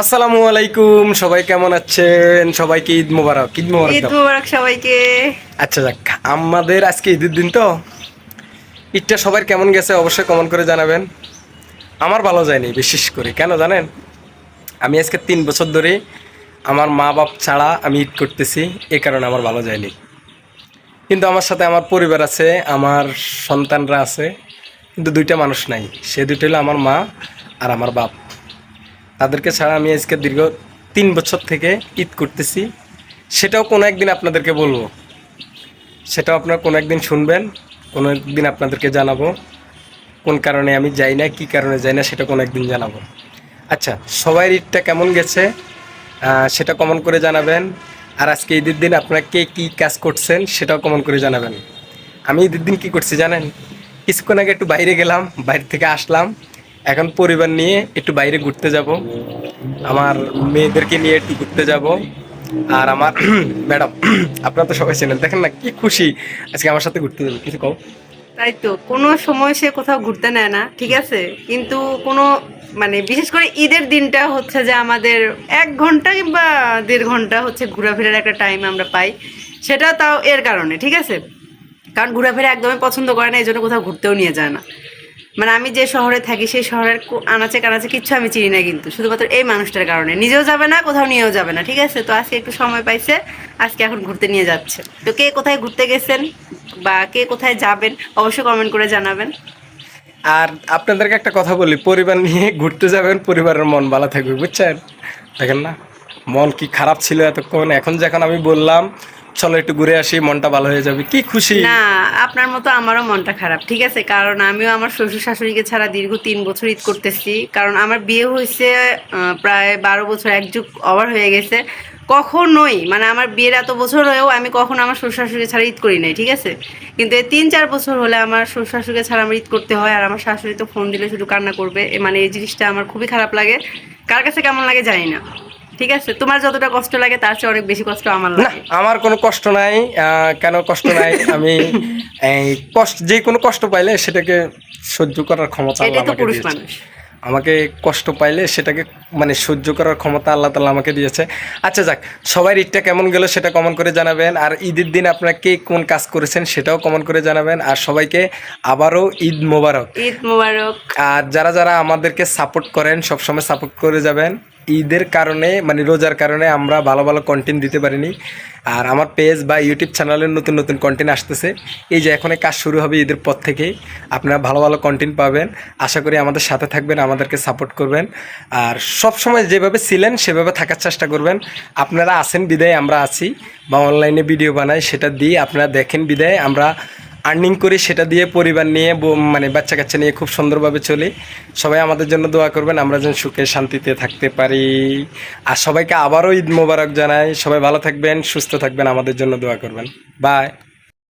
আসসালামু আলাইকুম সবাই কেমন আছেন? সবাইকে ঈদ মোবারক? ঈদ মোবারক ঈদ। মুবারক সবাইকে। আচ্ছা যাক আমাদের আজকে ঈদের দিন তো। ঈদটা সবার কেমন গেছে অবশ্যই কমেন্ট করে জানাবেন। আমার ভালো যায়নি বিশেষ করে। কেন জানেন? আমি আজকে তিন বছর ধরে আমার মা বাপ ছাড়া আমি ঈদ করতেছি এ কারণে আমার ভালো যায়নি। কিন্তু আমার সাথে আমার পরিবার আছে আমার সন্তানরা আছে কিন্তু দুইটা মানুষ নাই। সে দুইটা হলো আমার মা আর আমার বাপ। তাদেরকে ছাড়া আমি আজকে দীর্ঘ তিন বছর থেকে ঈদ করতেছি। সেটাও কোনো একদিন আপনাদেরকে বলব। সেটাও আপনারা কোনো একদিন শুনবেন, কোনো একদিন আপনাদেরকে জানাব। কোন কারণে আমি যাই না, কী কারণে যাই না, সেটা কোনো একদিন জানাব। আচ্ছা সবাই ঈদটা কেমন গেছে? সেটা কমন করে জানাবেন। আর আজকে ঈদের দিন আপনারা কে কী কাজ করছেন, সেটাও কমন করে জানাবেন। আমি ঈদের দিন কী করছি জানেন? কিছুক্ষণ আগে একটু বাইরে গেলাম, বাইরে থেকে আসলাম। এখন পরিবার নিয়ে একটু বাইরে ঘুরতে যাব। আমার মেয়েদেরকে নিয়ে একটু ঘুরতে যাব। আর আমার ম্যাডাম, আপনারা তো সবাই চেনেন, দেখেন না কি খুশি আজকে আমার সাথে ঘুরতে যাবে, কিছু কম তাই তো, কোনো সময় সে কোথাও ঘুরতে নেয় না, ঠিক আছে? কিন্তু কোনো মানে বিশেষ করে ঈদের দিনটা হচ্ছে যে আমাদের এক ঘণ্টা কিংবা দেড় ঘণ্টা হচ্ছে ঘোরাফেরার একটা টাইম আমরা পাই। সেটা তাও এর কারণে, ঠিক আছে? কারণ ঘোরাফেরা একদমই পছন্দ করে না, এই জন্য কোথাও ঘুরতেও নিয়ে যায় না। মানে আমি যে শহরে থাকি, সেই শহরের আনাচে কানাচে কিচ্ছু আমি চিনি না কিন্তু। শুধুমাত্র এই মানুষটার কারণে। নিজেও যাবে না, কোথাও নিয়েও যাবে না, ঠিক আছে? তো আজকে একটু সময় পাইছে, আজকে এখন ঘুরতে নিয়ে যাচ্ছে। তো কে কোথায় ঘুরতে গেছেন বা কে কোথায় যাবেন, অবশ্যই কমেন্ট করে জানাবেন। আর আপনাদেরকে একটা কথা বলি, পরিবার নিয়ে ঘুরতে যাবেন, পরিবারের মন ভালো থাকবে, বুঝছেন? দেখেন না, মন কি খারাপ ছিল এতক্ষণ, এখন যখন আমি বললাম চলো একটু ঘুরে আসি, মনটা ভালো হয়ে যাবে। কি খুশি। না, আপনার মতো আমারও মনটা খারাপ, ঠিক আছে? কারণ আমিও আমার শ্বশুর শাশুড়িকে ছাড়া দীর্ঘ তিন বছর ঈদ করতেছি। কারণ আমার বিয়ে হয়েছে প্রায় বারো বছর, এক যুগ ওভার হয়ে গেছে। কখনোই মানে আমার বিয়ের এত বছর হয়েও আমি কখনো আমার শ্বশুর শাশুড়ি ছাড়া ঈদ করি নাই, ঠিক আছে? কিন্তু এই তিন চার বছর হলে আমার শ্বশুর শাশুড়িকে ছাড়া আমার ঈদ করতে হয় আর আমার শাশুড়ি তো ফোন দিলে শুধু কান্না করবে। মানে এই জিনিসটা আমার খুবই খারাপ লাগে। কার কাছে কেমন লাগে জানি না। ঠিক আছে? তোমার যতটা কষ্ট লাগে তার চেয়ে অনেক বেশি কষ্ট আমার না আমার কোনো কষ্ট নাই। কেন কষ্ট নাই? আমি এই কষ্ট যে কোনো কষ্ট পাইলে সেটাকে সহ্য করার ক্ষমতা আল্লাহ আমাকে পুরুষ দিয়েছে। মানুষ। আমাকে কষ্ট পাইলে সেটাকে মানে সহ্য করার ক্ষমতা আল্লাহ তালা আমাকে দিয়েছে। আচ্ছা যাক সবাই ঈদটা কেমন গেল সেটা কমন করে জানাবেন। আর ঈদের দিন আপনারা কে কোন কাজ করেছেন সেটাও কমন করে জানাবেন। আর সবাইকে আবারও ঈদ মোবারক। ঈদ মুবারক। আর যারা যারা আমাদেরকে সাপোর্ট করেন সবসময় সাপোর্ট করে যাবেন। ঈদের কারণে মানে রোজার কারণে আমরা ভালো ভালো কন্টেন্ট দিতে পারিনি। আর আমার পেজ বা ইউটিউব চ্যানেলের নতুন নতুন কন্টেন্ট আসতেছে। এই যে এখন কাজ শুরু হবে ঈদের পর থেকেই আপনারা ভালো ভালো কন্টেন্ট পাবেন। আশা করি আমাদের সাথে থাকবেন, আমাদেরকে সাপোর্ট করবেন। আর সব সময় যেভাবে ছিলেন, সেভাবে থাকার চেষ্টা করবেন। আপনারা আসেন বিদায় আমরা আছি। বা অনলাইনে ভিডিও বানাই, সেটা দিয়ে আপনারা দেখেন, বিদায়। আমরা আর্নিং করি, সেটা দিয়ে পরিবার নিয়ে মানে বাচ্চা কাচ্চা নিয়ে খুব সুন্দরভাবে চলি। সবাই আমাদের জন্য দোয়া করবেন, আমরা যেন সুখে শান্তিতে থাকতে পারি। আর সবাইকে আবারও ঈদ মোবারক জানাই। সবাই ভালো থাকবেন, সুস্থ থাকবেন, আমাদের জন্য দোয়া করবেন। বাই